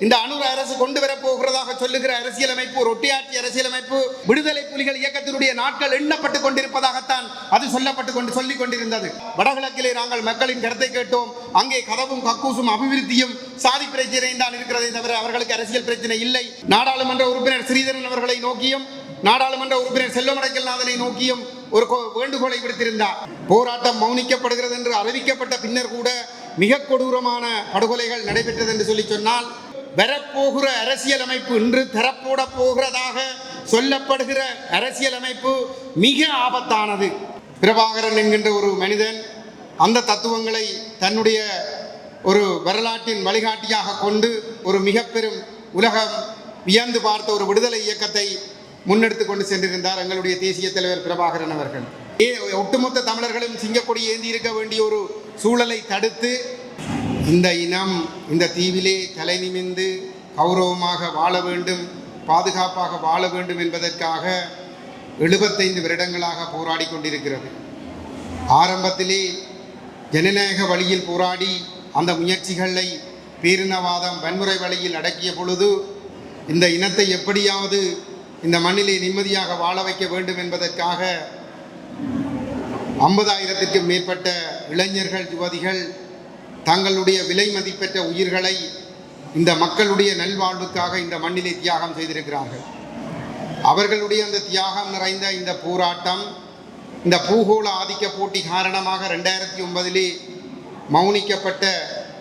இந்த அனுர அரசு கொண்டு வரப்போகிறதாக சொல்லுகிற அரசியலமைப்பு ஒரு ஒட்டியாட்சி அரசியலமைப்பு விடுதலை புலிகள் இயக்கத்தினுடைய நாட்கள் எண்ணப்பட்டு கொண்டிருப்பதாகத்தான் அது சொல்லப்பட்டு கொண்டு சொல்லிக் கொண்டிருந்தது. வடகிழக்கிலே நாங்கள் மக்களின் கருத்தை கேட்டோம். அங்கே கதவும் கக்கூசும் அபிவிருத்தியும் சாதி பிரச்சனை தான் இருக்கிறதே தவிர அவர்களுக்கு அரசியல் பிரச்சனை இல்லை. நாடாளுமன்ற உறுப்பினர் ஸ்ரீதரன் அவர்களை நோக்கியும் நாடாளுமன்ற உறுப்பினர் செல்வமடைக்கல்நாதனை நோக்கியும் ஒரு கோ- வேண்டுகோளை விடுத்திருந்தார். போராட்டம் மௌனிக்கப்படுகிறது என்று அறிவிக்கப்பட்ட பின்னர் கூட மிக கொடூரமான படுகொலைகள் நடைபெற்றது என்று சொல்லி சொன்னால் வரப்போகிற அரசியலமைப்பு இன்று தரப்போட போகிறதாக சொல்லப்படுகிற அரசியலமைப்பு மிக ஆபத்தானது. பிரபாகரன் என்கின்ற ஒரு மனிதன் அந்த தத்துவங்களை தன்னுடைய ஒரு வரலாற்றின் வழிகாட்டியாக கொண்டு ஒரு மிக பெரும் உலகம் வியந்து பார்த்த ஒரு விடுதலை இயக்கத்தை முன்னெடுத்து கொண்டு சென்றிருந்தார் எங்களுடைய தேசிய தலைவர் பிரபாகரன் அவர்கள். ஏ ஒட்டுமொத்த தமிழர்களும் சிங்கக்கொடி ஏந்தி இருக்க வேண்டிய ஒரு சூழலை தடுத்து இந்த இனம் இந்த தீவிலே தலை நிமிந்து கௌரவமாக வாழ வேண்டும் பாதுகாப்பாக வாழ வேண்டும் என்பதற்காக எழுபத்தைந்து வருடங்களாக போராடி கொண்டிருக்கிறது. ஆரம்பத்திலே ஜனநாயக வழியில் போராடி அந்த முயற்சிகளை பேரினவாதம் வன்முறை வழியில் அடக்கிய பொழுது இந்த இனத்தை எப்படியாவது இந்த மண்ணிலே நிம்மதியாக வாழ வைக்க வேண்டும் என்பதற்காக ஐம்பதாயிரத்திற்கும் மேற்பட்ட இளைஞர்கள் யுவதிகள் தங்களுடைய விலை மதிப்பெற்ற உயிர்களை இந்த மக்களுடைய நல்வாழ்வுக்காக இந்த மண்ணிலே தியாகம் செய்திருக்கிறார்கள். அவர்களுடைய அந்த தியாகம் நிறைந்த இந்த போராட்டம் இந்த பூகோள ஆதிக்க போட்டி காரணமாக ரெண்டாயிரத்தி ஒன்பதிலே மௌனிக்கப்பட்ட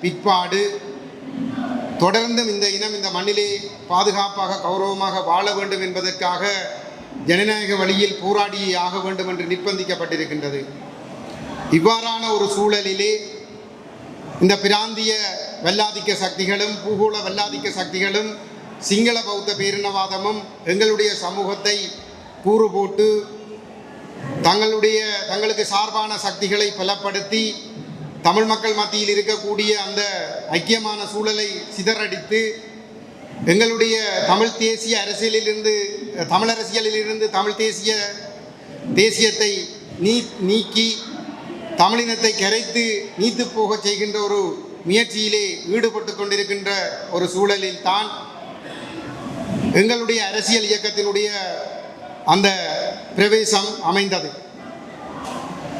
பிற்பாடு தொடர்ந்தும் இந்த இனம் இந்த மண்ணிலே பாதுகாப்பாக கௌரவமாக வாழ வேண்டும் என்பதற்காக ஜனநாயக வழியில் போராடியே ஆக வேண்டும் என்று நிர்பந்திக்கப்பட்டிருக்கின்றது. இவ்வாறான ஒரு சூழலிலே இந்த பிராந்திய வல்லாதிக்க சக்திகளும் பூகோள வல்லாதிக்க சக்திகளும் சிங்கள பௌத்த பேரினவாதமும் எங்களுடைய சமூகத்தை கூறு போட்டு தங்களுடைய தங்களுக்கு சார்பான சக்திகளை பலப்படுத்தி தமிழ் மக்கள் மத்தியில் இருக்கக்கூடிய அந்த ஐக்கியமான சூழலை சிதறடித்து எங்களுடைய தமிழ் தேசிய அரசியலிலிருந்து தமிழ் அரசியலிலிருந்து தமிழ் தேசிய தேசியத்தை நீ நீக்கி தமிழினத்தை கரைத்து நீத்து போகச் செய்கின்ற ஒரு முயற்சியிலே ஈடுபட்டு கொண்டிருக்கின்ற ஒரு சூழலில் தான் எங்களுடைய அரசியல் இயக்கத்தினுடைய அந்த பிரவேசம் அமைந்தது.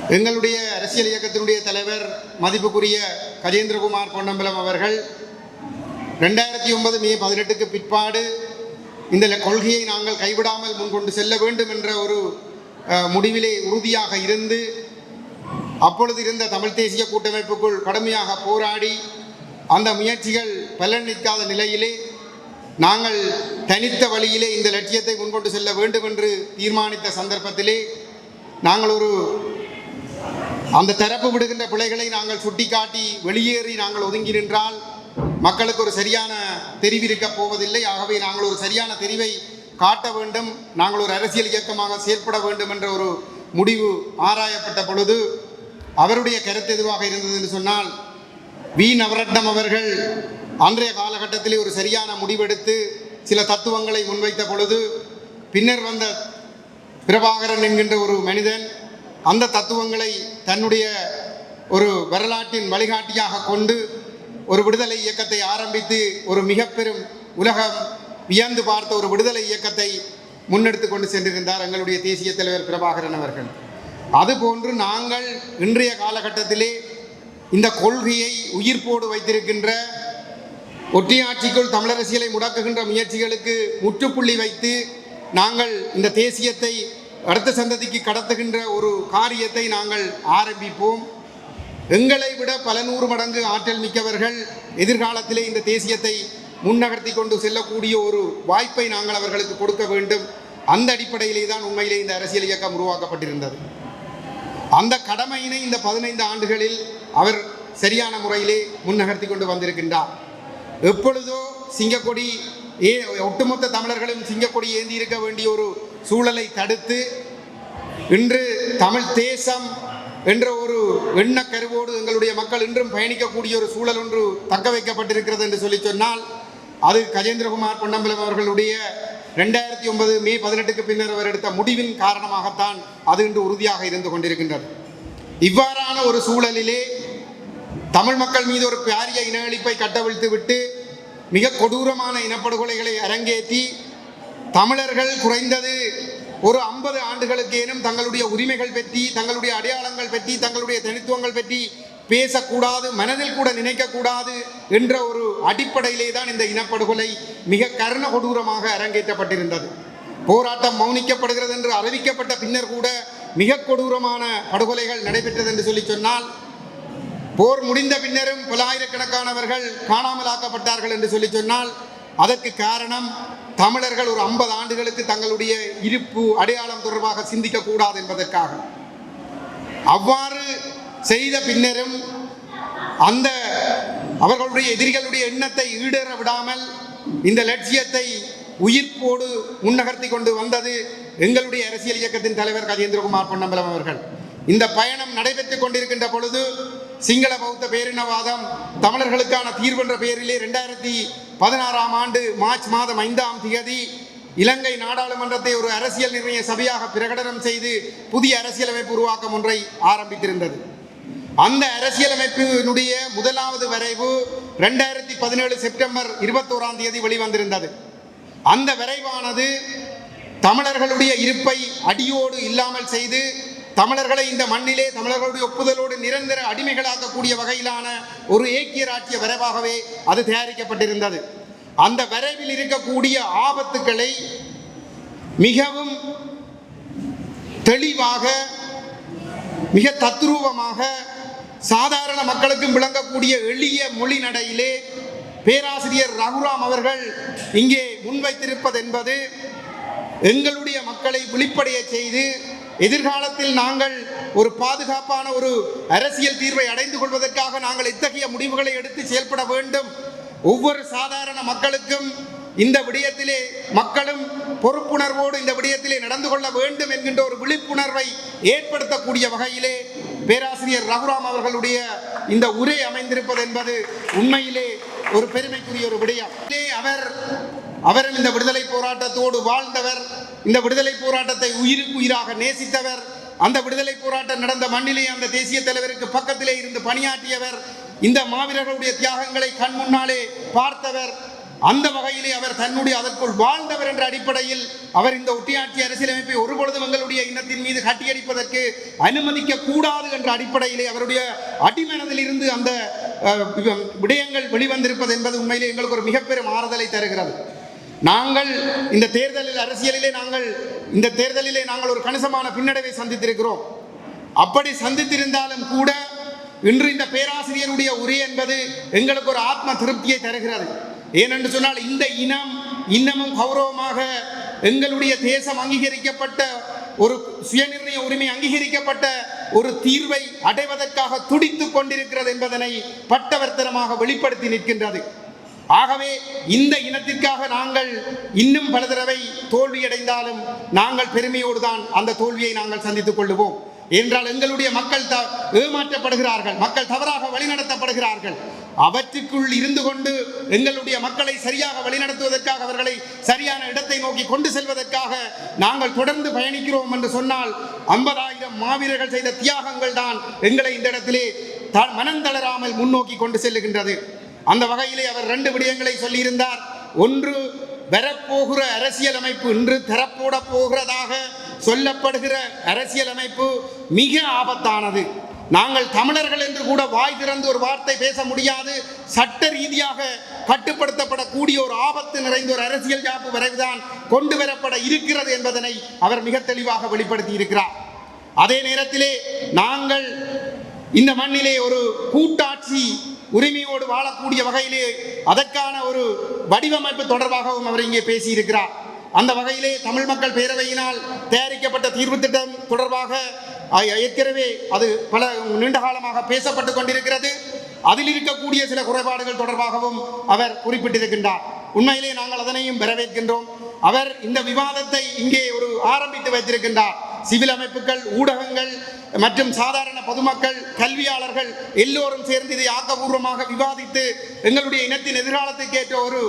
எங்களுடைய அரசியல் இயக்கத்தினுடைய தலைவர் மதிப்புக்குரிய கஜேந்திரகுமார் பொன்னம்பலம் அவர்கள் ரெண்டாயிரத்தி ஒன்பது மே பதினெட்டுக்கு பிற்பாடு இந்த கொள்கையை நாங்கள் கைவிடாமல் முன்கொண்டு செல்ல வேண்டும் என்ற ஒரு முடிவிலே உறுதியாக இருந்து அப்பொழுது இருந்த தமிழ் தேசிய கூட்டமைப்புக்குள் கடுமையாக போராடி அந்த முயற்சிகள் பலனளிக்காத நிலையிலே நாங்கள் தனித்த வழியிலே இந்த லட்சியத்தை முன்கொண்டு செல்ல வேண்டும் என்று தீர்மானித்த சந்தர்ப்பத்திலே நாங்கள் ஒரு அந்த தரப்பு விடுகின்ற பிழைகளை நாங்கள் சுட்டிக்காட்டி வெளியேறி நாங்கள் ஒதுங்கி நின்றால் மக்களுக்கு ஒரு சரியான தெரிவு இருக்கப் போவதில்லை. ஆகவே நாங்கள் ஒரு சரியான தெரிவை காட்ட வேண்டும். நாங்கள் ஒரு அரசியல் இயக்கமாக செயற்பட வேண்டும் என்ற ஒரு முடிவு ஆராயப்பட்ட பொழுது அவருடைய கருத்து எதுவாக இருந்தது என்று சொன்னால் வி. நவரட்னம் அவர்கள் அன்றைய காலகட்டத்திலே ஒரு சரியான முடிவெடுத்து சில தத்துவங்களை முன்வைத்த பொழுது பின்னர் வந்த பிரபாகரன் என்கின்ற ஒரு மனிதன் அந்த தத்துவங்களை தன்னுடைய ஒரு வரலாற்றின் வழிகாட்டியாக கொண்டு ஒரு விடுதலை இயக்கத்தை ஆரம்பித்து ஒரு மிக பெரும் உலகம் வியந்து பார்த்த ஒரு விடுதலை இயக்கத்தை முன்னெடுத்து கொண்டு சென்றிருந்தார் எங்களுடைய தேசிய தலைவர் பிரபாகரன் அவர்கள். அதுபோன்று நாங்கள் இன்றைய காலகட்டத்திலே இந்த கொள்கையை உயிர்ப்போடு வைத்திருக்கின்ற ஒற்றியாட்சிக்குள் தமிழரசியலை முடக்குகின்ற முயற்சிகளுக்கு முற்றுப்புள்ளி வைத்து நாங்கள் இந்த தேசியத்தை அடுத்த சந்ததிக்கு கடத்துகின்ற ஒரு காரியத்தை நாங்கள் ஆரம்பிப்போம். எங்களை விட பல நூறு மடங்கு ஆற்றல் மிக்கவர்கள் எதிர்காலத்திலே இந்த தேசியத்தை முன்னகர்த்தி கொண்டு செல்லக்கூடிய ஒரு வாய்ப்பை நாங்கள் அவர்களுக்கு கொடுக்க வேண்டும். அந்த அடிப்படையிலே தான் உண்மையிலே இந்த அரசியல் இயக்கம் உருவாக்கப்பட்டிருந்தது. அந்த கடமையினை இந்த பதினைந்து ஆண்டுகளில் அவர் சரியான முறையிலே முன்னகர்த்தி கொண்டு வந்திருக்கின்றார். எப்பொழுதோ சிங்கக்கொடி ஏ ஒட்டுமொத்த தமிழர்களும் சிங்கக்கொடி ஏந்தி இருக்க வேண்டிய ஒரு சூழலை தடுத்து இன்று தமிழ் தேசம் என்ற ஒரு எண்ணக்கருவோடு எங்களுடைய மக்கள் இன்றும் பயணிக்கக்கூடிய ஒரு சூழல் ஒன்று தக்க வைக்கப்பட்டிருக்கிறது என்று சொல்லி சொன்னால் அது கஜேந்திரகுமார் பொன்னம்பலம் அவர்களுடைய ரெண்டாயிரத்தி ஒன்பது மே பதினெட்டுக்கு பின்னர் அவர் எடுத்த முடிவின் காரணமாகத்தான் அது இன்று உறுதியாக இருந்து கொண்டிருக்கின்றது. இவ்வாறான ஒரு சூழலிலே தமிழ் மக்கள் மீது ஒரு பாரிய இன அழிப்பை கட்டவிழ்த்து விட்டு மிக கொடூரமான இனப்படுகொலைகளை அரங்கேற்றி தமிழர்கள் குறைந்தது ஒரு ஐம்பது ஆண்டுகளுக்கேனும் தங்களுடைய உரிமைகள் பற்றி தங்களுடைய அடையாளங்கள் பற்றி தங்களுடைய தனித்துவங்கள் பற்றி பேசக்கூடாது மனதில் கூட நினைக்கக்கூடாது என்ற ஒரு அடிப்படையிலே தான் இந்த இனப்படுகொலை மிக கருண கொடூரமாக அரங்கேற்றப்பட்டிருந்தது. போராட்டம் மௌனிக்கப்படுகிறது என்று அறிவிக்கப்பட்ட பின்னர் கூட மிக கொடூரமான படுகொலைகள் நடைபெற்றது என்று சொல்லி சொன்னால் போர் முடிந்த பின்னரும் பல்லாயிரக்கணக்கானவர்கள் காணாமலாக்கப்பட்டார்கள் என்று சொல்லி சொன்னால் அதற்கு காரணம் தமிழர்கள் ஒரு ஐம்பது ஆண்டுகளுக்கு தங்களுடைய இருப்பு அடையாளம் தொடர்பாக சிந்திக்கக்கூடாது என்பதற்காக. அவ்வாறு செய்த பின்னரும் அந்த அவர்களுடைய எதிரிகளுடைய எண்ணத்தை ஈடேற விடாமல் இந்த லட்சியத்தை உயிர்ப்போடு முன்னகர்த்தி கொண்டு வந்தது எங்களுடைய அரசியல் இயக்கத்தின் தலைவர் கஜேந்திரகுமார் பொன்னம்பலம் அவர்கள். இந்த பயணம் நடைபெற்றுக் கொண்டிருக்கின்ற பொழுது சிங்கள பௌத்த பேரினவாதம் தமிழர்களுக்கான தீர்வு என்ற பெயரிலே ரெண்டாயிரத்தி பதினாறாம் ஆண்டு மார்ச் மாதம் ஐந்தாம் தேதி இலங்கை நாடாளுமன்றத்தை ஒரு அரசியல் நிர்ணய சபையாக பிரகடனம் செய்து புதிய அரசியலமைப்பு உருவாக்கம் ஒன்றை ஆரம்பித்திருந்தது. அந்த அரசியலமைப்பினுடைய முதலாவது வரைவு ரெண்டாயிரத்தி பதினேழு செப்டம்பர் இருபத்தோராம் தேதி வெளிவந்திருந்தது. அந்த வரைவானது தமிழர்களுடைய இருப்பை அடியோடு இல்லாமல் செய்து தமிழர்களை இந்த மண்ணிலே தமிழர்களுடைய ஒப்புதலோடு நிரந்தர அடிமைகளாக்கக்கூடிய வகையிலான ஒரு ஏக்கிய ராட்சிய வரைவாகவே அது தயாரிக்கப்பட்டிருந்தது. அந்த வரைவில் இருக்கக்கூடிய ஆபத்துக்களை மிகவும் தெளிவாக மிக தத்ரூபமாக சாதாரண மக்களுக்கும் விளங்கக்கூடிய எளிய மொழி நடையிலே பேராசிரியர் ரகுராம் அவர்கள் இங்கே முன்வைத்திருப்பது என்பது எங்களுடைய மக்களை விழிப்படைய செய்து எதிர்காலத்தில் நாங்கள் ஒரு பாதுகாப்பான ஒரு அரசியல் தீர்வை அடைந்து கொள்வதற்காக நாங்கள் இத்தகைய முடிவுகளை எடுத்து செயல்பட வேண்டும். ஒவ்வொரு சாதாரண மக்களுக்கும் இந்த விடயத்திலே மக்களும் பொறுப்புணர்வோடு இந்த விடயத்திலே நடந்து கொள்ள வேண்டும் என்கின்ற ஒரு விழிப்புணர்வை ஏற்படுத்தக்கூடிய வகையிலே பேராசிரியர் ரகுராம் அவர்களுடைய இந்த உரை அமைந்திருப்பது என்பது உண்மையிலே ஒரு பெருமைக்குரிய ஒரு விடயம். அவர் அவரும் இந்த விடுதலை போராட்டத்தோடு வாழ்ந்தவர் இந்த விடுதலை போராட்டத்தை உயிருக்கு உயிராக நேசித்தவர் அந்த விடுதலை போராட்டம் நடந்த மண்ணிலே அந்த தேசிய தலைவருக்கு பக்கத்திலே இருந்து பணியாற்றியவர் இந்த மாவீரர்களுடைய தியாகங்களை கண் முன்னாலே பார்த்தவர் அந்த வகையிலே அவர் தன்னுடைய அதற்குள் வாழ்ந்தவர் என்ற அடிப்படையில் அவர் இந்த ஒட்டியாட்சி அரசியலமைப்பை ஒருபொழுதும் எங்களுடைய இனத்தின் மீது கட்டியடிப்பதற்கு அனுமதிக்க கூடாது என்ற அடிப்படையிலே அவருடைய அடிமனதில் இருந்து அந்த விடயங்கள் வெளிவந்திருப்பது என்பது உண்மையிலே எங்களுக்கு ஒரு மிகப்பெரும் ஆறுதலை தருகிறது. நாங்கள் இந்த தேர்தலில் அரசியலிலே நாங்கள் இந்த தேர்தலிலே நாங்கள் ஒரு கணிசமான பின்னடைவை சந்தித்திருக்கிறோம். அப்படி சந்தித்திருந்தாலும் கூட இன்று இந்த பேராசிரியருடைய உரை என்பது எங்களுக்கு ஒரு ஆத்ம திருப்தியை தருகிறது. ஏனென்று சொன்னால் இந்த இனம் இன்னமும் கௌரவமாக எங்களுடைய தேசம் அங்கீகரிக்கப்பட்ட ஒரு சுயநிர்ணய உரிமை அங்கீகரிக்கப்பட்ட ஒரு தீர்வை அடைவதற்காக துடித்து கொண்டிருக்கிறது என்பதனை பட்டவர்த்தனமாக வெளிப்படுத்தி நிற்கின்றது. ஆகவே இந்த இனத்திற்காக நாங்கள் இன்னும் பல தடவை தோல்வியடைந்தாலும் நாங்கள் பெருமையோடு தான் அந்த தோல்வியை நாங்கள் சந்தித்துக் கொள்ளுவோம். என்றால் எங்களுடைய மக்கள் த ஏமாற்றப்படுகிறார்கள். மக்கள் தவறாக வழிநடத்தப்படுகிறார்கள். அவற்றுக்குள் இருந்து கொண்டு எங்களுடைய மக்களை சரியாக வழிநடத்துவதற்காக அவர்களை சரியான இடத்தை நோக்கி கொண்டு செல்வதற்காக நாங்கள் தொடர்ந்து பயணிக்கிறோம் என்று சொன்னால் ஐம்பதாயிரம் மாவீரர்கள் செய்த தியாகங்கள் தான் எங்களை இந்த இடத்திலே த- மனம் தளராமல் முன்னோக்கி கொண்டு செல்லுகின்றது. அந்த வகையிலே அவர் ரெண்டு விடயங்களை சொல்லியிருந்தார். ஒன்று வரப்போகிற அரசியலமைப்பு இன்று தரப்போட போகிறதாக சொல்லப்படுகிற அரசியலமைப்பு மிக ஆபத்தானது. நாங்கள் தமிழர்கள் என்று கூட வாய் திறந்து ஒரு வார்த்தை பேச முடியாது. சட்ட ரீதியாக கட்டுப்படுத்தப்படக்கூடிய ஒரு ஆபத்து நிறைந்த ஒரு அரசியல் யாப்பு வரைவுதான் கொண்டு வரப்பட இருக்கிறது என்பதனை அவர் மிக தெளிவாக வெளிப்படுத்தி இருக்கிறார். அதே நேரத்திலே நாங்கள் இந்த மண்ணிலே ஒரு கூட்டாட்சி உரிமையோடு வாழக்கூடிய வகையிலே அதற்கான ஒரு வடிவமைப்பு தொடர்பாகவும் அவர் இங்கே பேசியிருக்கிறார். அந்த வகையிலே தமிழ் மக்கள் பேரவையினால் தயாரிக்கப்பட்ட தீர்வு திட்டம் தொடர்பாக ஏற்கனவே அது பல நீண்ட காலமாக பேசப்பட்டு கொண்டிருக்கிறது. அதில் இருக்கக்கூடிய சில குறைபாடுகள் தொடர்பாகவும் அவர் குறிப்பிட்டிருக்கின்றார். உண்மையிலே நாங்கள் அதனையும் வரவேற்கின்றோம். அவர் இந்த விவாதத்தை இங்கே ஒரு ஆரம்பித்து வைத்திருக்கின்றார். சிவில் அமைப்புகள் ஊடகங்கள் மற்றும் சாதாரண பொதுமக்கள் கல்வியாளர்கள் எல்லோரும் சேர்ந்து இதை ஆக்கபூர்வமாக விவாதித்து எங்களுடைய இனத்தின் எதிர்காலத்துக்கு ஏற்ற ஒரு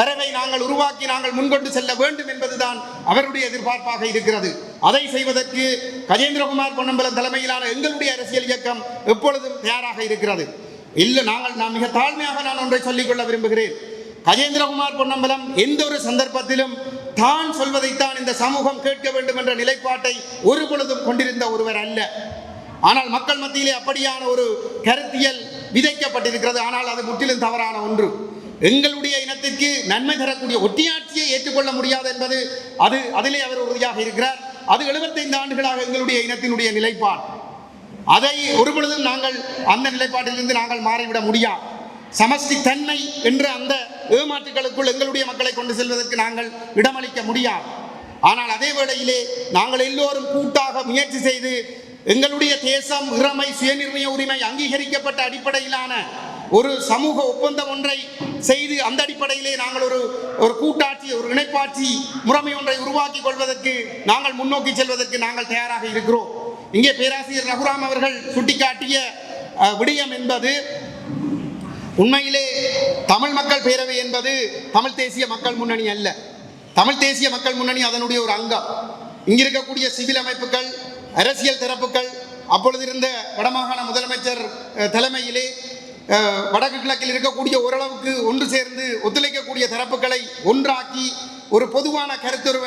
வரவை நாங்கள் உருவாக்கி நாங்கள் முன்கொண்டு செல்ல வேண்டும் என்பதுதான் அவருடைய எதிர்பார்ப்பாக இருக்கிறது. அதை செய்வதற்கு கஜேந்திரகுமார் பொன்னம்பலம் தலைமையிலான எங்களுடைய அரசியல் இயக்கம் எப்பொழுதும் தயாராக இருக்கிறது. இல்லை நாங்கள் நான் மிக தாழ்மையாக நான் ஒன்றை சொல்லிக்கொள்ள விரும்புகிறேன். கஜேந்திரகுமார் பொன்னம்பலம் எந்த ஒரு சந்தர்ப்பத்திலும் தான் சொல்வதைத்தான் இந்த சமூகம் கேட்க வேண்டும் என்ற நிலைப்பாட்டை ஒரு பொழுதும் கொண்டிருந்த ஒருவர் அல்ல. ஆனால் மக்கள் மத்தியிலே அப்படியான ஒரு கருத்தியல் விதைக்கப்பட்டிருக்கிறது. ஆனால் அது முற்றிலும் தவறான ஒன்று. எங்களுடைய இனத்திற்கு நன்மை தரக்கூடிய ஒட்டியாட்சியை ஏற்றுக்கொள்ள முடியாது என்பது அது அதிலே அவர் உறுதியாக இருக்கிறார். அது 75 ஆண்டுகளாக எங்களுடைய இனத்தினுடைய நிலைப்பாடு. அதை ஒரு பொழுதும் நாங்கள் அந்த நிலைப்பாட்டிலிருந்து நாங்கள் மாறிவிட முடியாது சமஷ்டி தன்மை என்ற அந்த ஏமாற்றுகளுக்குள் எங்களுடைய மக்களை கொண்டு செல்வதற்கு நாங்கள் இடமளிக்க முடியாது. ஆனால் அதே வேளையிலே நாங்கள் எல்லோரும் கூட்டாக முயற்சி செய்து எங்களுடைய தேசம் இறமை சுயநிர்ணய உரிமை அங்கீகரிக்கப்பட்ட அடிப்படையிலான ஒரு சமூக ஒப்பந்தம் ஒன்றை செய்து அந்த அடிப்படையிலே நாங்கள் ஒரு ஒரு கூட்டாட்சி ஒரு இணைப்பாட்சி முறைமை ஒன்றை உருவாக்கி கொள்வதற்கு நாங்கள் முன்னோக்கி செல்வதற்கு நாங்கள் தயாராக இருக்கிறோம். இங்கே பேராசிரியர் ரகுராம் அவர்கள் சுட்டிக்காட்டிய விடயம் என்பது உண்மையிலே தமிழ் மக்கள் பேரவை என்பது தமிழ் தேசிய மக்கள் முன்னணி அல்ல. தமிழ் தேசிய மக்கள் முன்னணி அதனுடைய ஒரு அங்கம். இங்கிருக்கக்கூடிய சிவில் அமைப்புகள் அரசியல் தரப்புகள் அப்பொழுது இருந்த வடமாகாண முதலமைச்சர் தலைமையிலே வடக்கு கிழக்கில் இருக்கக்கூடிய ஓரளவுக்கு ஒன்று சேர்ந்து ஒத்துழைக்கக்கூடிய தரப்புகளை ஒன்றாக்கி ஒரு பொதுவான கருத்தொரு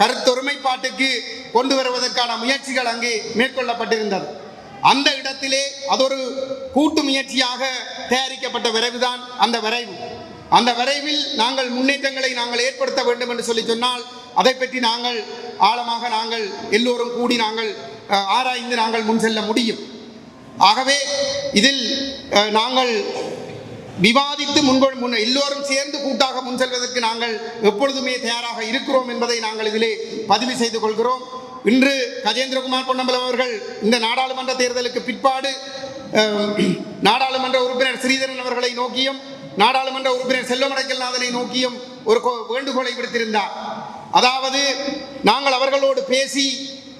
கருத்தொருமைப்பாட்டுக்கு கொண்டு வருவதற்கான முயற்சிகள் அங்கே மேற்கொள்ளப்பட்டிருந்தது. அந்த இடத்திலே அது ஒரு கூட்டு முயற்சியாக தயாரிக்கப்பட்ட விரைவுதான் அந்த விரைவு. அந்த விரைவில் நாங்கள் முன்னேற்றங்களை நாங்கள் ஏற்படுத்த வேண்டும் என்று சொல்லி சொன்னால் அதை பற்றி நாங்கள் ஆழமாக நாங்கள் எல்லோரும் கூடி நாங்கள் ஆராய்ந்து நாங்கள் முன் செல்ல முடியும். ஆகவே இதில் நாங்கள் விவாதித்து முன்கொள் முன் எல்லோரும் சேர்ந்து கூட்டாக முன் செல்வதற்கு நாங்கள் எப்பொழுதுமே தயாராக இருக்கிறோம் என்பதை நாங்கள் இதிலே பதிவு செய்து கொள்கிறோம். இன்று கஜேந்திரகுமார் பொன்னம்பலம் அவர்கள் இந்த நாடாளுமன்ற தேர்தலுக்கு பிற்பாடு நாடாளுமன்ற உறுப்பினர் ஸ்ரீதரன் அவர்களை நோக்கியும் நாடாளுமன்ற உறுப்பினர் செல்வமடைக்கல்நாதனை நோக்கியும் ஒரு கோ- வேண்டுகோளை விடுத்திருந்தார். அதாவது நாங்கள் அவர்களோடு பேசி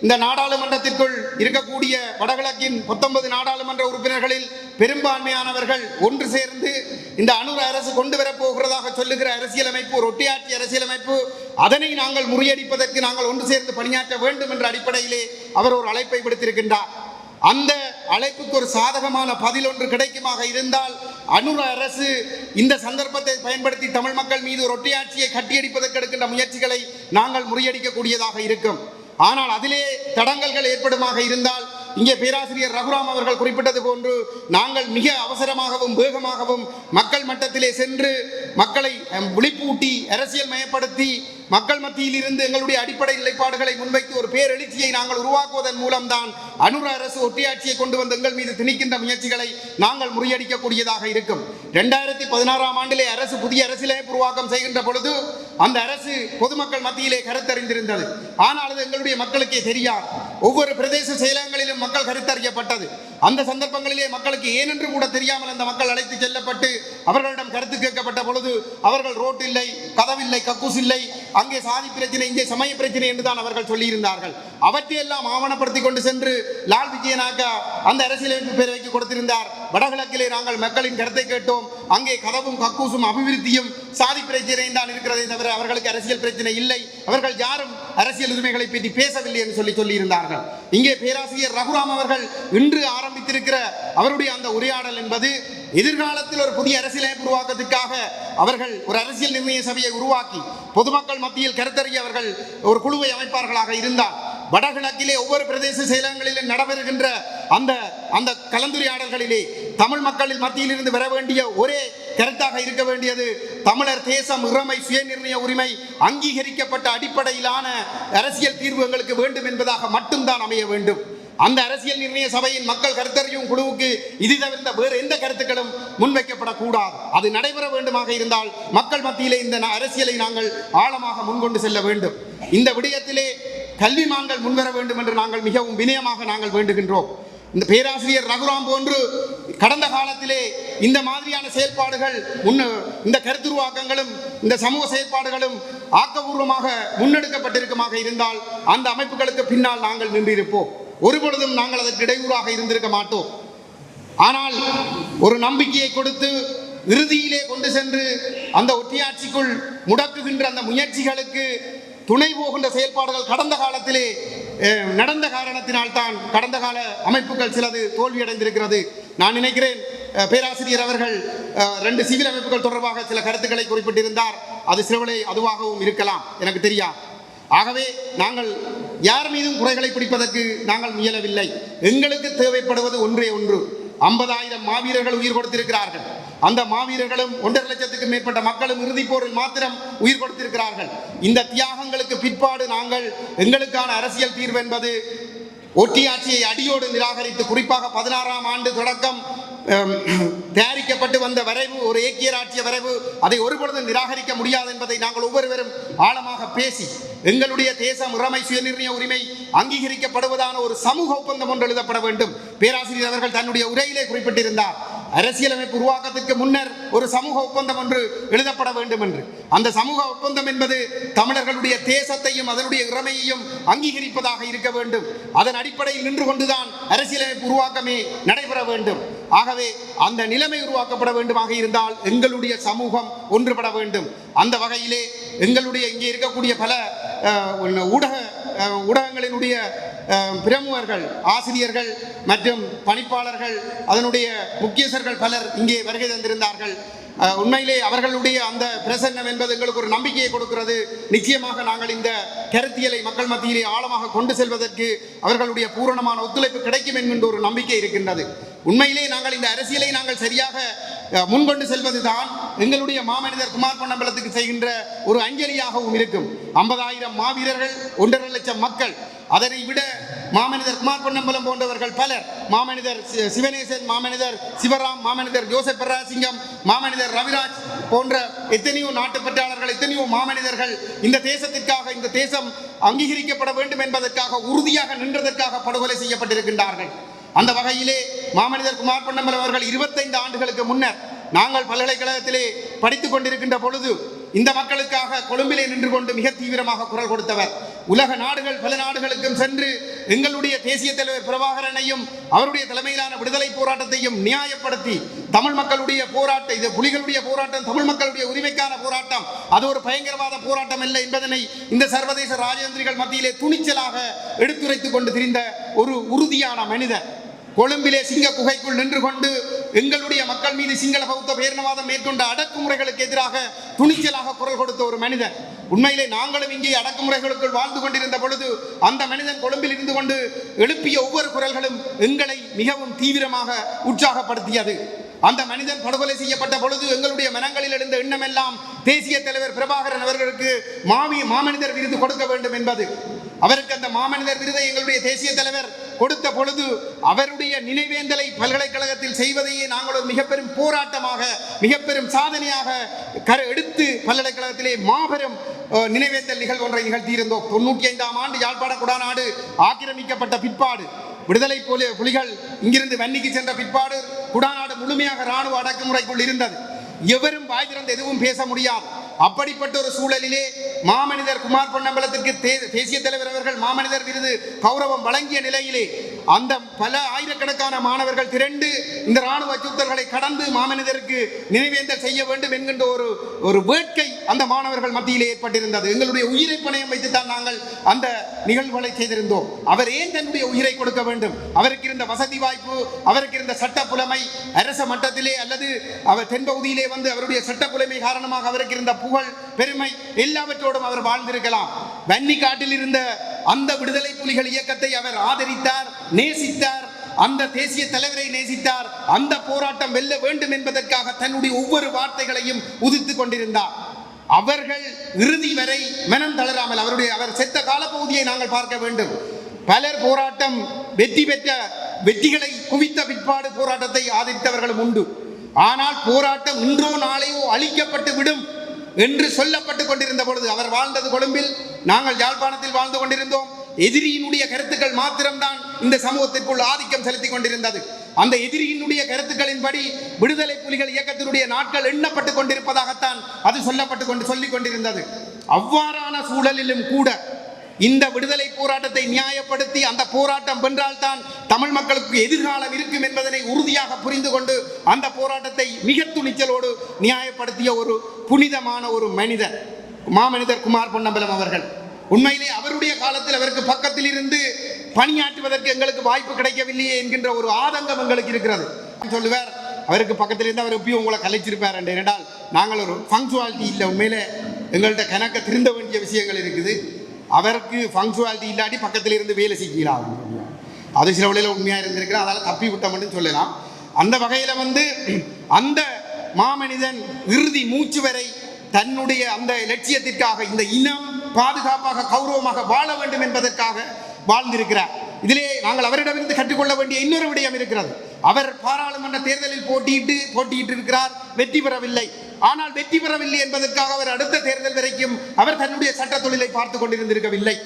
இந்த நாடாளுமன்றத்திற்குள் இருக்கக்கூடிய வடகிழக்கின் பத்தொன்பது நாடாளுமன்ற உறுப்பினர்களில் பெரும்பான்மையானவர்கள் ஒன்று சேர்ந்து இந்த அணுர அரசு கொண்டு வரப்போகிறதாக சொல்லுகிற அரசியலமைப்பு ரொட்டியாட்சி அரசியலமைப்பு அதனை நாங்கள் முறியடிப்பதற்கு நாங்கள் ஒன்று சேர்ந்து பணியாற்ற வேண்டும் என்ற அடிப்படையிலே அவர் ஒரு அழைப்பை விடுத்திருக்கின்றார். அந்த அழைப்புக்கு ஒரு சாதகமான பதில் ஒன்று கிடைக்குமாக இருந்தால் அனுர அரசு இந்த சந்தர்ப்பத்தை பயன்படுத்தி தமிழ் மக்கள் மீது ரொட்டியாட்சியை கட்டியடிப்பதற்கு எடுக்கின்ற முயற்சிகளை நாங்கள் முறியடிக்கக்கூடியதாக இருக்கும். ஆனால் அதிலே தடங்கல்கள் ஏற்படுமாக இருந்தால் இங்கே பேராசிரியர் ரகுராம் அவர்கள் குறிப்பிட்டது போன்று நாங்கள் மிக அவசரமாகவும் வேகமாகவும் மக்கள் மட்டத்திலே சென்று மக்களை விழிப்பூட்டி அரசியல் மயப்படுத்தி மக்கள் மத்தியில் இருந்து எங்களுடைய அடிப்படை நிலைப்பாடுகளை முன்வைத்து ஒரு பேரெழுச்சியை நாங்கள் உருவாக்குவதன் மூலம்தான் அனுர அரசு ஒட்டியாட்சியை கொண்டு வந்து எங்கள் மீது திணிக்கின்ற முயற்சிகளை நாங்கள் முறியடிக்கக்கூடியதாக இருக்கும். ரெண்டாயிரத்தி பதினாறாம் ஆண்டிலே அரசு புதிய அரசியலமைப்பு உருவாக்கம் செய்கின்ற பொழுது அந்த அரசு பொதுமக்கள் மத்தியிலே கருத்தறிந்திருந்தது. ஆனால் அது எங்களுடைய மக்களுக்கே தெரியாது. ஒவ்வொரு பிரதேச செயலகங்களிலும் மக்கள் கருத்தறியப்பட்டது. அந்த சந்தர்ப்பங்களிலே மக்களுக்கு ஏனென்று கூட தெரியாமல் அந்த மக்கள் அழைத்து செல்லப்பட்டு அவர்களிடம் கருத்து கேட்கப்பட்ட பொழுது அவர்கள் ரோட் இல்லை கதவில்லை கக்கூஸ் இல்லை அங்கே சாதி பிரச்சனை இங்கே சமய பிரச்சனை என்று தான் அவர்கள் சொல்லியிருந்தார்கள். அவற்றையெல்லாம் ஆவணப்படுத்தி கொண்டு சென்று லால் விஜயநாயக்கா அந்த அரசியலமைப்பு பேரவைக்கு கொடுத்திருந்தார். வடகிழக்கிலே நாங்கள் மக்களின் கருத்தை கேட்டோம். அங்கே கதவும் கக்கூசும் அபிவிருத்தியும் சாதி பிரச்சனை தான் இருக்கிறதே தவிர அவர்களுக்கு அரசியல் பிரச்சனை இல்லை. அவர்கள் யாரும் அரசியல் உரிமைகளை பற்றி பேசவில்லை என்று சொல்லி சொல்லியிருந்தார்கள். இங்கே பேராசிரியர் ரகுராம் அவர்கள் இன்று ஆரம்பித்திருக்கிற அவருடைய அந்த உரையாடல் என்பது எதிர்காலத்தில் ஒரு புதிய அரசியலமைப்பு உருவாக்கத்துக்காக அவர்கள் ஒரு அரசியல் நிர்ணய சபையை உருவாக்கி பொதுமக்கள் மத்தியில் கருத்தறிய அவர்கள் ஒரு குழுவை அமைப்பார்களாக இருந்தால் வடகிழக்கிலே ஒவ்வொரு பிரதேச செயலகங்களிலும் நடைபெறுகின்ற அந்த அந்த கலந்துரையாடல்களிலே தமிழ் மக்களின் மத்தியில் இருந்து வர வேண்டிய ஒரே கருத்தாக இருக்க வேண்டியது தமிழர் தேசம் இறமை சுயநிர்ணய உரிமை அங்கீகரிக்கப்பட்ட அடிப்படையிலான அரசியல் தீர்வு எங்களுக்கு வேண்டும் என்பதாக மட்டும்தான் அமைய வேண்டும். அந்த அரசியல் நிர்ணய சபையின் மக்கள் கருத்தறியும் குழுவுக்கு இது தவிர்த்த வேறு எந்த கருத்துக்களும் முன்வைக்கப்படக்கூடாது. அது நடைபெற வேண்டுமாக இருந்தால் மக்கள் மத்தியிலே இந்த அரசியலை நாங்கள் ஆழமாக முன்கொண்டு செல்ல வேண்டும். இந்த விடயத்திலே கல்விமான்கள் முன்வர வேண்டும் என்று நாங்கள் மிகவும் வினயமாக நாங்கள் வேண்டுகின்றோம். இந்த பேராசிரியர் ரகுராம் போன்று கடந்த காலத்திலே இந்த மாதிரியான செயல்பாடுகள் முன்ன இந்த கருத்துருவாக்கங்களும் இந்த சமூக செயல்பாடுகளும் ஆக்கபூர்வமாக முன்னெடுக்கப்பட்டிருக்குமாக இருந்தால் அந்த அமைப்புகளுக்கு பின்னால் நாங்கள் நின்றிருப்போம். ஒருபொழுதும் நாங்கள் அதற்கு இடையூறாக இருந்திருக்க மாட்டோம். ஆனால் ஒரு நம்பிக்கையை கொடுத்து இறுதியிலே கொண்டு சென்று அந்த ஒற்றியாட்சிக்குள் முடக்குகின்ற அந்த முயற்சிகளுக்கு துணை போகின்ற செயல்பாடுகள் கடந்த காலத்திலே நடந்த நடந்த காரணத்தினால்தான் கடந்த கால அமைப்புகள் சிலது தோல்வியடைந்திருக்கிறது. நான் நினைக்கிறேன் பேராசிரியர் அவர்கள் ரெண்டு சிவில் அமைப்புகள் தொடர்பாக சில கருத்துக்களை குறிப்பிட்டிருந்தார். அது சிறுவலை அதுவாகவும் இருக்கலாம் எனக்கு தெரியாது ஆகவே நாங்கள் யார் மீதும் குறைகளை பிடிப்பதற்கு நாங்கள் முயலவில்லை. எங்களுக்கு தேவைப்படுவது ஒன்றே ஒன்று. ஐம்பதாயிரம் மாவீரர்கள் உயிர் கொடுத்திருக்கிறார்கள். அந்த மாவீரர்களும் ஒன்றரை லட்சத்துக்கு மேற்பட்ட மக்களும் இறுதிப் போரில் மாத்திரம் உயிர் கொடுத்திருக்கிறார்கள். இந்த தியாகங்களுக்கு பிற்பாடு நாங்கள் எங்களுக்கான அரசியல் தீர்வு என்பது ஒட்டியாட்சியை அடியோடு நிராகரித்து குறிப்பாக பதினாறாம் ஆண்டு தொடக்கம் தயாரிக்கப்பட்டு வந்த வரைவு ஒரு ஏக்கியர் ஆட்சிய வரைவு அதை ஒருபொழுதும் நிராகரிக்க முடியாது என்பதை நாங்கள் ஒவ்வொருவரும் ஆழமாக பேசி எங்களுடைய தேசம் உரிமை சுயநிர்ணய உரிமை அங்கீகரிக்கப்படுவதான ஒரு சமூக ஒப்பந்தம் ஒன்று எழுதப்பட வேண்டும். பேராசிரியர் அவர்கள் தன்னுடைய உரையிலே குறிப்பிட்டிருந்தார். அரசியலமைப்பு உருவாக்கத்திற்கு முன்னர் ஒரு சமூக ஒப்பந்தம் ஒன்று எழுதப்பட வேண்டும் என்று. அந்த சமூக ஒப்பந்தம் என்பது தமிழர்களுடைய தேசத்தையும் அதனுடைய இறமையையும் அங்கீகரிப்பதாக இருக்க வேண்டும். அதன் அடிப்படையில் நின்று கொண்டுதான் அரசியலமைப்பு உருவாக்கமே நடைபெற வேண்டும். ஆகவே அந்த நிலைமை உருவாக்கப்பட வேண்டுமாக இருந்தால் எங்களுடைய சமூகம் ஒன்றுபட வேண்டும். அந்த வகையிலே எங்களுடைய இங்கே இருக்கக்கூடிய பல ஊடக ஊடகங்களினுடைய பிரமுகர்கள் ஆசிரியர்கள் மற்றும் பணிப்பாளர்கள் அதனுடைய முக்கியஸ்தர்கள் பலர் இங்கே வருகை தந்திருந்தார்கள். உண்மையிலே அவர்களுடைய அந்த பிரசன்னம் என்பது எங்களுக்கு ஒரு நம்பிக்கையை கொடுக்கிறது. நிச்சயமாக நாங்கள் இந்த கருத்தியலை மக்கள் மத்தியிலே ஆழமாக கொண்டு செல்வதற்கு அவர்களுடைய பூரணமான ஒத்துழைப்பு கிடைக்கும் என்கின்ற ஒரு நம்பிக்கை இருக்கின்றது. உண்மையிலே நாங்கள் இந்த அரசியலை நாங்கள் சரியாக முன்கொண்டு செல்வது தான் எங்களுடைய மாமனிதர் குமார் பொன்னம்பலத்துக்கு செய்கின்ற ஒரு அஞ்சலியாகவும் இருக்கும். ஐம்பதாயிரம் மாவீரர்கள் ஒன்றரை லட்சம் மக்கள் அதனை விட மாமனிதர் குமார் பொன்னம்பலம் போன்றவர்கள் பலர் மாமனிதர் சிவனேசன் மாமனிதர் சிவராம் மாமனிதர் ஜோசப் பிரராசிங்கம் மாமனிதர் ரவிராஜ் போன்ற எத்தனையோ நாட்டுப்பற்றாளர்கள் எத்தனையோ மாமனிதர்கள் இந்த தேசத்திற்காக இந்த தேசம் அங்கீகரிக்கப்பட வேண்டும் என்பதற்காக உறுதியாக நின்றதற்காக படுகொலை செய்யப்பட்டிருக்கின்றார்கள். அந்த வகையிலே மாமனிதர் குமார் பொன்னம்பலம் அவர்கள் இருபத்தைந்து ஆண்டுகளுக்கு முன்னர் நாங்கள் பல்கலைக்கழகத்திலே படித்துக் கொண்டிருக்கின்ற பொழுது இந்த மக்களுக்காக கொழும்பிலே நின்று கொண்டு மிக தீவிரமாக குரல் கொடுத்தவர். உலக நாடுகள் பல நாடுகளுக்கும் சென்று எங்களுடைய தேசிய தலைவர் பிரபாகரனையும் அவருடைய தலைமையிலான விடுதலை போராட்டத்தையும் நியாயப்படுத்தி தமிழ் மக்களுடைய போராட்டம் இது புலிகளுடைய போராட்டம் தமிழ் மக்களுடைய உரிமைக்கான போராட்டம். அது ஒரு பயங்கரவாத போராட்டம் இல்லை என்பதனை இந்த சர்வதேச ராஜதந்திரிகள் மத்தியிலே துணிச்சலாக எடுத்துரைத்துக் கொண்டு திரிந்த ஒரு உறுதியான மனிதர். கொழும்பிலே சிங்க குகைக்குள் நின்று கொண்டு எங்களுடைய மக்கள் மீது சிங்கள பௌத்த பேரணவாதம் மேற்கொண்ட அடக்குமுறைகளுக்கு எதிராக துணிச்சலாக குரல் கொடுத்த ஒரு மனிதன். உண்மையிலே நாங்களும் இங்கே அடக்குமுறைகளுக்குள் வாழ்ந்து கொண்டிருந்த பொழுது அந்த மனிதன் கொழும்பில் இருந்து கொண்டு எழுப்பிய ஒவ்வொரு குரல்களும் எங்களை மிகவும் தீவிரமாக உற்சாகப்படுத்தியது. அந்த மனிதன் படுகொலை செய்யப்பட்ட பொழுது எங்களுடைய மனங்களில் எழுந்த எண்ணமெல்லாம் தேசிய தலைவர் பிரபாகரன் அவர்களுக்கு மாவி மாமனிதர் விருது கொடுக்க வேண்டும் என்பது. அவருக்கு அந்த மாமனிதர் விருதை எங்களுடைய தேசிய தலைவர் கொடுத்த பொழுது அவருடைய நினைவேந்தலை பல்கலைக்கழகத்தில் செய்வதையே நாங்கள் ஒரு மிக பெரும் போராட்டமாக மிக பெரும் சாதனையாக கரு எடுத்து பல்கலைக்கழகத்திலே மாபெரும் அஹ், நினைவேந்தல் நிகழ்வு ஒன்றை நிகழ்த்தியிருந்தோம். தொண்ணூற்றி ஐந்தாம் ஆண்டு யாழ்ப்பாண குடாநாடு ஆக்கிரமிக்கப்பட்ட பிற்பாடு விடுதலை புலி புலிகள் இங்கிருந்து வன்னிக்கு சென்ற பிற்பாடு குடாநாடு முழுமையாக இராணுவ அடக்குமுறைக்குள் இருந்தது. எவரும் வாய் திறந்து எதுவும் பேச முடியாது. அப்படிப்பட்ட ஒரு சூழலிலே மாமனிதர் குமார் பொன்னம்பலத்திற்கு தே- தேசிய தலைவர் அவர்கள் மாமனிதர் விருது கௌரவம் வழங்கிய நிலையிலே அந்த பல ஆயிரக்கணக்கான மாணவர்கள் திரண்டு இந்த ராணுவ அச்சுறுத்தல்களை கடந்து மாமனிதருக்கு நினைவேந்தல் செய்ய வேண்டும் என்கின்ற ஒரு ஒரு வேட்கை அந்த மாணவர்கள் மத்தியில் ஏற்பட்டிருந்தது. எங்களுடைய உயிரை பணையம் வைத்துத்தான் நாங்கள் அந்த நிகழ்வுகளை செய்திருந்தோம். அவர் ஏன் தன்னுடைய உயிரை கொடுக்க வேண்டும்? அவருக்கு இருந்த வசதி வாய்ப்பு அவருக்கு இருந்த சட்ட புலமை அரச மட்டத்திலே அல்லது அவர் தென்பகுதியிலே வந்து அவருடைய சட்ட புலமை காரணமாக அவருக்கு இருந்த புகழ் பெருமை எல்லாவற்றோடும் அவர் வாழ்ந்திருக்கலாம். வன்னி காட்டில் இருந்த அந்த விடுதலை புலிகள் இயக்கத்தை அவர் ஆதரித்தார் நேசித்தார். அந்த தேசிய தலைவரை நேசித்தார். அந்த போராட்டம் வெல்ல வேண்டும் என்பதற்காக தன்னுடைய ஒவ்வொரு வார்த்தைகளையும் உதித்து கொண்டிருந்தார். அவர்கள் இறுதி வரை மனம் தளராமல் அவருடைய அவர் செத்த காலப்பகுதியை நாங்கள் பார்க்க வேண்டும். பலர் போராட்டம் வெற்றி பெற்ற வெற்றிகளை குவித்த பிற்பாடு போராட்டத்தை ஆதரித்தவர்களும் உண்டு. ஆனால் போராட்டம் இன்றோ நாளையோ அழிக்கப்பட்டு விடும் என்று சொல்லப்பட்டு கொண்டிருந்த பொழுது அவர் வாழ்ந்தது கொழும்பில் நாங்கள் யாழ்ப்பாணத்தில் வாழ்ந்து கொண்டிருந்தோம். எதிரியினுடைய கருத்துக்கள் மாத்திரம்தான் இந்த சமூகத்திற்குள் ஆதிக்கம் செலுத்தி கொண்டிருந்தது. அந்த எதிரியினுடைய கருத்துக்களின்படி விடுதலை புலிகள் இயக்கத்தினுடைய நாட்கள் எண்ணப்பட்டு கொண்டிருப்பதாகத்தான் அது சொல்லப்பட்டு கொண்டு சொல்லிக் கொண்டிருந்தது. அவ்வாறான சூழலிலும் கூட இந்த விடுதலை போராட்டத்தை நியாயப்படுத்தி அந்த போராட்டம் வென்றால்தான் தமிழ் மக்களுக்கு எதிர்காலம் இருக்கும் என்பதனை உறுதியாக புரிந்து கொண்டு அந்த போராட்டத்தை மிக துணிச்சலோடு நியாயப்படுத்திய ஒரு புனிதமான ஒரு மனிதர் மாமனிதர் குமார் பொன்னம்பலம் அவர்கள். உண்மையிலே அவருடைய காலத்தில் அவருக்கு பக்கத்தில் இருந்து பணியாற்றுவதற்கு எங்களுக்கு வாய்ப்பு கிடைக்கவில்லையே என்கின்ற ஒரு ஆதங்கம் எங்களுக்கு இருக்கிறது. சொல்லுவார் அவருக்கு பக்கத்தில் இருந்து அவர் எப்பயும் உங்களை கலைச்சிருப்பார் என்றால் நாங்கள் ஒரு ஃபங்க்சுவாலிட்டி இல்லை. உண்மையில எங்கள்கிட்ட கணக்க திருந்த வேண்டிய விஷயங்கள் இருக்குது. அவருக்கு ஃபங்க்சுவாலிட்டி இல்லாட்டி பக்கத்தில் இருந்து வேலை செய்யலாம் அது சில வழியில் உண்மையாக இருந்திருக்கிறேன் அதால் தப்பி விட்டோம்னு சொல்லலாம். அந்த வகையில் வந்து அந்த மாமனிதன் இறுதி மூச்சு வரை தன்னுடைய அந்த லட்சியத்திற்காக இந்த இனம் பாதுகாப்பாக கௌரவமாக வாழ வேண்டும் என்பதற்காக வாழ்ந்திருக்கிறார். இதிலே நாங்கள் அவரிடமிருந்து கற்றுக்கொள்ள வேண்டிய இன்னொரு விடயம் இருக்கிறது. அவர் பாராளுமன்ற தேர்தலில் போட்டியிட்டு போட்டியிட்டு இருக்கிறார் வெற்றி பெறவில்லை. ஆனால் வெற்றி பெறவில்லை என்பதற்காக அவர் அடுத்த தேர்தல் வரைக்கும் அவர் தன்னுடைய சட்ட தொழிலை பார்த்து கொண்டிருந்திருக்கவில்லை.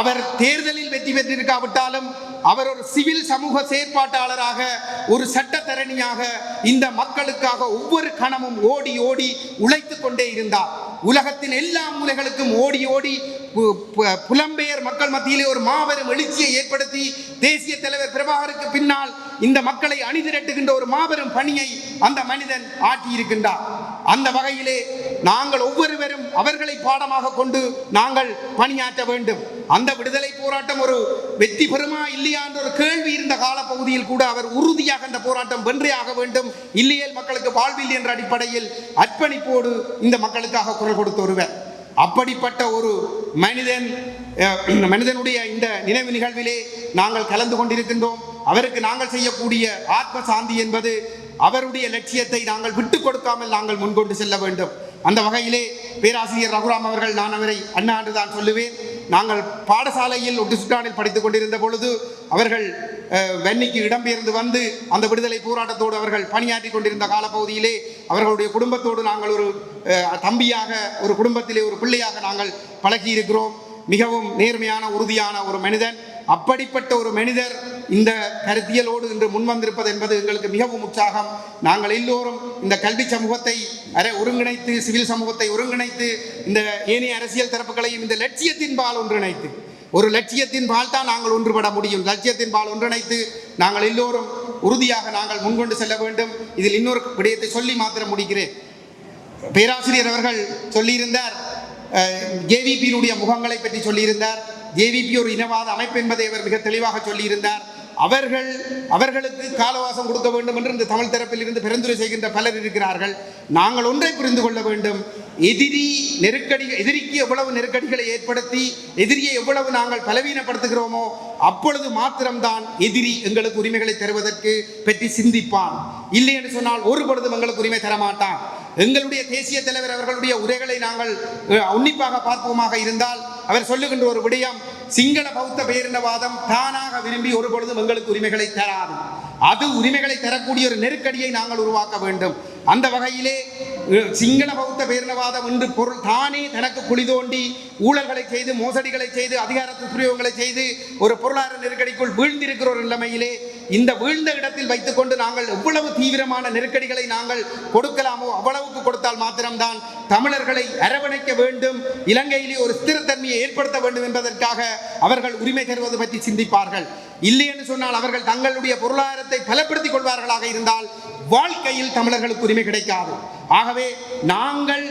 அவர் தேர்தலில் வெற்றி பெற்றிருக்காவிட்டாலும் அவர் ஒரு சிவில் சமூக செயற்பாட்டாளராக ஒரு சட்டத்தரணியாக இந்த மக்களுக்காக ஒவ்வொரு கணமும் ஓடி ஓடி உழைத்துக் கொண்டே இருந்தார். உலகத்தின் எல்லா மூலைகளுக்கும் ஓடி ஓடி பு- புலம்பெயர் மக்கள் மத்தியிலே ஒரு மாபெரும் எழுச்சியை ஏற்படுத்தி தேசிய தலைவர் பிரபாகருக்கு பின்னால் இந்த மக்களை அணிதிரட்டுகின்ற ஒரு மாபெரும் பணியை அந்த மனிதன் ஆற்றியிருக்கின்றார். அந்த வகையிலே நாங்கள் ஒவ்வொருவரும் அவர்களை பாடமாக கொண்டு நாங்கள் பணியாற்ற வேண்டும். அந்த விடுதலை போராட்டம் ஒரு வெற்றி பெறுமா இல்லை என்ற ஒரு கேள்வி இருந்த காலப்பகுதியில் கூட அவர் உறுதியாக இந்த போராட்டம் வென்றே ஆக வேண்டும். இல்லையேல் மக்களுக்கு வாழ்வில் என்ற அடிப்படையில் அர்ப்பணிப்போடு இந்த மக்களுக்காக குரல் கொடுத்து ஒருவர். அப்படிப்பட்ட ஒரு மனிதன் மனிதனுடைய இந்த நினைவு நிகழ்விலே நாங்கள் கலந்து கொண்டிருக்கின்றோம். அவருக்கு நாங்கள் செய்யக்கூடிய ஆத்ம சாந்தி என்பது அவருடைய லட்சியத்தை நாங்கள் விட்டு கொடுக்காமல் நாங்கள் முன்கொண்டு செல்ல வேண்டும். அந்த வகையிலே பேராசிரியர் ரகுராம் அவர்கள் நான் அவரை அண்ணா என்று தான் சொல்லுவேன். நாங்கள் பாடசாலையில் ஒட்டு சுற்றானில் படித்துக் கொண்டிருந்த பொழுது அவர்கள் வென்னிக்கு வன்னிக்கு இடம்பெயர்ந்து வந்து அந்த விடுதலை போராட்டத்தோடு அவர்கள் பணியாற்றி கொண்டிருந்த காலப்பகுதியிலே அவர்களுடைய குடும்பத்தோடு நாங்கள் ஒரு தம்பியாக ஒரு குடும்பத்திலே ஒரு பிள்ளையாக நாங்கள் பழகி இருக்கிறோம் மிகவும் நேர்மையான உறுதியான ஒரு மனிதன். அப்படிப்பட்ட ஒரு மனிதர் இந்த கருத்தியலோடு இன்று முன்வந்திருப்பது என்பது எங்களுக்கு மிகவும் உற்சாகம். நாங்கள் எல்லோரும் இந்த கல்வி சமூகத்தை அரை ஒருங்கிணைத்து சிவில் சமூகத்தை ஒருங்கிணைத்து இந்த ஏனைய அரசியல் தரப்புகளையும் இந்த லட்சியத்தின் பால் ஒன்றிணைத்து ஒரு லட்சியத்தின் பால் தான் நாங்கள் ஒன்றுபட முடியும். லட்சியத்தின் பால் ஒன்றிணைத்து நாங்கள் எல்லோரும் உறுதியாக நாங்கள் முன்கொண்டு செல்ல வேண்டும். இதில் இன்னொரு விடயத்தை சொல்லி மாத்திரம் முடிக்கிறேன். பேராசிரியர் அவர்கள் சொல்லியிருந்தார் ஜேவிபியினுடைய முகங்களை பற்றி சொல்லியிருந்தார். ஜேவிபி ஒரு இனவாத அமைப்பு என்பதை அவர் மிக தெளிவாக சொல்லியிருந்தார். அவர்கள் அவர்களுக்கு காலவாசம் கொடுக்க வேண்டும் என்று இந்த தமிழ் தரப்பில் இருந்து பரிந்துரை செய்கின்ற பலர் இருக்கிறார்கள். நாங்கள் ஒன்றை புரிந்து கொள்ள வேண்டும். எதிரி நெருக்கடி எதிரிக்கு எவ்வளவு நெருக்கடிகளை ஏற்படுத்தி எதிரியை எவ்வளவு நாங்கள் பலவீனப்படுத்துகிறோமோ அப்பொழுது மாத்திரம்தான் எதிரி எங்களுக்கு உரிமைகளை தருவதற்கு பற்றி சிந்திப்பான். இல்லை என்று சொன்னால் ஒரு பொழுதும் எங்களுக்கு உரிமை தரமாட்டான். எங்களுடைய தேசிய தலைவர் அவர்களுடைய உரைகளை நாங்கள் உன்னிப்பாக பார்ப்போமாக இருந்தால் அவர் சொல்லுகின்ற ஒரு விடயம் சிங்கள பௌத்த பேரினவாதம் தானாக விரும்பி ஒரு பொழுதும் எங்களுக்கு உரிமைகளை தராது. அது உரிமைகளை தரக்கூடிய ஒரு நெருக்கடியை நாங்கள் உருவாக்க வேண்டும். அந்த வகையிலே சிங்கள பௌத்த பேரினவாதம் என்று பொருள் தானே தனக்கு குழி தோண்டி ஊழல்களை செய்து மோசடிகளை செய்து அதிகார துஷ்பிரயோகங்களை செய்து ஒரு பொருளாதார நெருக்கடிக்குள் வீழ்ந்திருக்கிற ஒரு நிலைமையிலே இந்த வீழ்ந்த இடத்தில் வைத்துக்கொண்டு நாங்கள் எவ்வளவு தீவிரமான நெருக்கடிகளை நாங்கள் கொடுக்கலாமோ அவ்வளவுக்கு கொடுத்தால் மாத்திரம்தான் தமிழர்களை அரவணைக்க வேண்டும் இலங்கையிலே ஒரு ஸ்திரத்தன்மையை ஏற்படுத்த வேண்டும் என்பதற்காக அவர்கள் உரிமை தருவது பற்றி சிந்திப்பார்கள். இல்லை என்று சொன்னால் அவர்கள் தங்களுடைய பொருளாதாரத்தை பலப்படுத்திக் கொள்வார்களாக இருந்தால் வாழ்க்கையில் தமிழர்களுக்கு உரிமை கிடைக்காது. ஆகவே நாங்கள்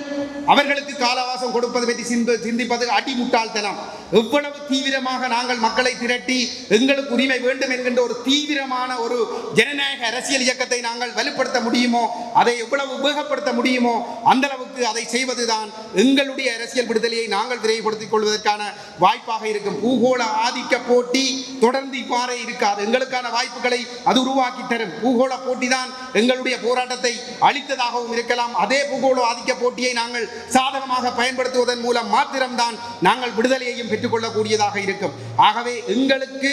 அவர்களுக்கு காலவாசம் கொடுப்பது பற்றி சிந்து சிந்திப்பது அடிமுட்டாள்தனம். எவ்வளவு தீவிரமாக நாங்கள் மக்களை திரட்டி எங்களுக்கு உரிமை வேண்டும் என்கின்ற ஒரு தீவிரமான ஒரு ஜனநாயக அரசியல் இயக்கத்தை நாங்கள் வலுப்படுத்த முடியுமோ அதை எவ்வளவு உபயோகப்படுத்த முடியுமோ அந்த அளவுக்கு அதை செய்வதுதான் எங்களுடைய அரசியல் விடுதலையை நாங்கள் விரைவுபடுத்திக் கொள்வதற்கான வாய்ப்பாக இருக்கும். பூகோள ஆதிக்க போட்டி தொடர்ந்து இவ்வாறே இருக்காது. எங்களுக்கான வாய்ப்புகளை அது உருவாக்கி தரும். பூகோள போட்டி தான் எங்களுடைய போராட்டத்தை அளித்ததாகவும் இருக்கலாம். அதே பூகோள ஆதிக்க போட்டியை நாங்கள் சாதகமாக பயன்படுத்துவதன் மூலம் மாத்திரம்தான் நாங்கள் விடுதலையையும் பெற்றுக்கொள்ளக்கூடியதாக இருக்கும். ஆகவே எங்களுக்கு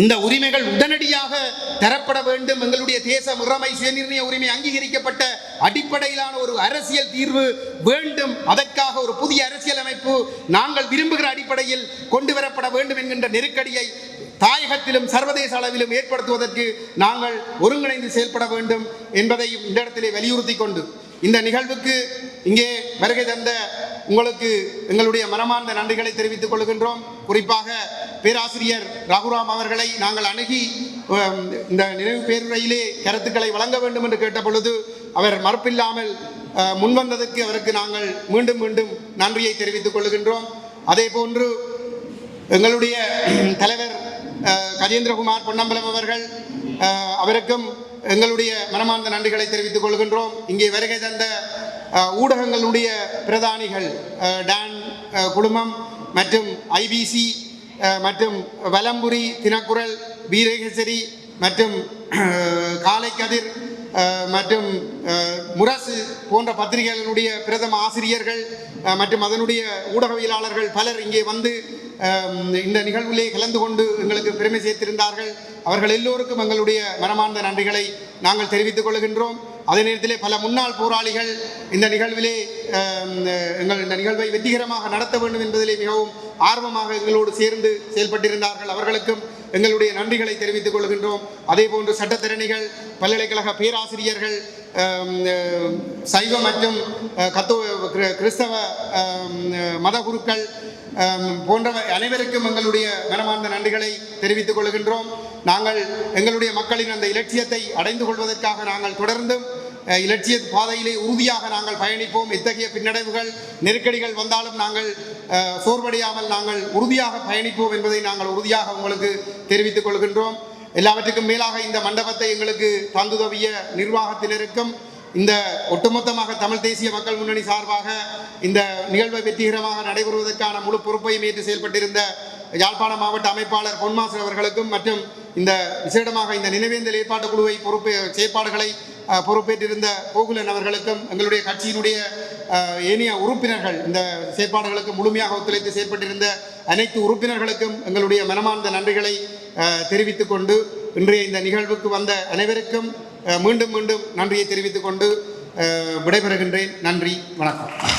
இந்த உரிமைகள் உடனடியாக தரப்பட வேண்டும். எங்களுடைய தேச முறைமை சுயநிர்ணய உரிமை அங்கீகரிக்கப்பட்ட அடிப்படையிலான ஒரு அரசியல் தீர்வு வேண்டும். அதற்காக ஒரு புதிய அரசியல் அமைப்பு நாங்கள் விரும்புகிற அடிப்படையில் கொண்டு வரப்பட வேண்டும் என்கின்ற நெருக்கடியை தாயகத்திலும் சர்வதேச அளவிலும் ஏற்படுத்துவதற்கு நாங்கள் ஒருங்கிணைந்து செயல்பட வேண்டும் என்பதையும் இந்த இடத்திலே வலியுறுத்தி கொண்டு இந்த நிகழ்வுக்கு இங்கே வருகை தந்த உங்களுக்கு எங்களுடைய மனமார்ந்த நன்றிகளை தெரிவித்துக் கொள்கின்றோம். குறிப்பாக பேராசிரியர் ரகுராம் அவர்களை நாங்கள் அணுகி இந்த நினைவு பேருரையிலே கருத்துக்களை வழங்க வேண்டும் என்று கேட்ட பொழுது அவர் மறுப்பில்லாமல் முன்வந்ததற்கு அவருக்கு நாங்கள் மீண்டும் மீண்டும் நன்றியை தெரிவித்துக் கொள்கின்றோம். அதே போன்று எங்களுடைய தலைவர் கஜேந்திரகுமார் பொன்னம்பலம் அவர்கள் அவருக்கும் எங்களுடைய மனமார்ந்த நன்றிகளை தெரிவித்துக் கொள்கின்றோம். இங்கே வருகை தந்த ஊடகங்களுடைய பிரதானிகள் டான் குழுமம் மற்றும் ஐபிசி மற்றும் வலம்புரி தினக்குரல் வீரகேசரி மற்றும் காலைக்கதிர் மற்றும் முரசு போன்ற பத்திரிகைகளுடைய பிரதம ஆசிரியர்கள் மற்றும் அதனுடைய ஊடகவியலாளர்கள் பலர் இங்கே வந்து இந்த நிகழ்விலே கலந்து கொண்டு எங்களுக்கு பெருமை சேர்த்திருந்தார்கள். அவர்கள் எல்லோருக்கும் எங்களுடைய மனமார்ந்த நன்றிகளை நாங்கள் தெரிவித்துக் கொள்கின்றோம். அதே நேரத்திலே பல முன்னாள் போராளிகள் இந்த நிகழ்விலே எங்கள் இந்த நிகழ்வை வெற்றிகரமாக நடத்த வேண்டும் என்பதிலே மிகவும் ஆர்வமாக எங்களோடு சேர்ந்து செயல்பட்டிருந்தார்கள் அவர்களுக்கும் எங்களுடைய நன்றிகளை தெரிவித்துக் கொள்கின்றோம். அதே போன்று சட்டத்திறனிகள் பல்கலைக்கழக பேராசிரியர்கள் சைவ மற்றும் கத்தோ கிறிஸ்தவ மத குருக்கள் போன்றவை அனைவருக்கும் எங்களுடைய மனமார்ந்த நன்றிகளை தெரிவித்துக் கொள்கின்றோம். நாங்கள் எங்களுடைய மக்களின் அந்த இலட்சியத்தை அடைந்து கொள்வதற்காக நாங்கள் தொடர்ந்தும் இலட்சிய பாதையிலே உறுதியாக நாங்கள் பயணிப்போம். இத்தகைய பின்னடைவுகள் நெருக்கடிகள் வந்தாலும் நாங்கள் சோர்வடையாமல் நாங்கள் உறுதியாக பயணிப்போம் என்பதை நாங்கள் உறுதியாக உங்களுக்கு தெரிவித்துக் கொள்கின்றோம். எல்லாவற்றுக்கும் மேலாக இந்த மண்டபத்தை எங்களுக்கு தந்துதவிய நிர்வாகத்தினருக்கும் இந்த ஒட்டுமொத்தமாக தமிழ் தேசிய மக்கள் முன்னணி சார்பாக இந்த நிகழ்வை வெற்றிகரமாக நடைபெறுவதற்கான முழு பொறுப்பையும் ஏற்று செயல்பட்டிருந்த யாழ்ப்பாண மாவட்ட அமைப்பாளர் பொன்மாசர் அவர்களுக்கும் மற்றும் இந்த விசேடமாக இந்த நினைவேந்தல் ஏற்பாட்டு குழுவை பொறுப்பு செயற்பாடுகளை பொறுப்பேற்றிருந்த கோகுலன் அவர்களுக்கும் எங்களுடைய கட்சியினுடைய ஏனைய உறுப்பினர்கள் இந்த செயற்பாடுகளுக்கு முழுமையாக ஒத்துழைத்து செயற்பட்டிருந்த அனைத்து உறுப்பினர்களுக்கும் எங்களுடைய மனமார்ந்த நன்றிகளை தெரிவித்துக்கொண்டு தெரிவித்துக் கொண்டு இன்றைய இந்த நிகழ்வுக்கு வந்த அனைவருக்கும் மீண்டும் மீண்டும் நன்றியை தெரிவித்துக் கொண்டு விடைபெறுகின்றேன். நன்றி வணக்கம்.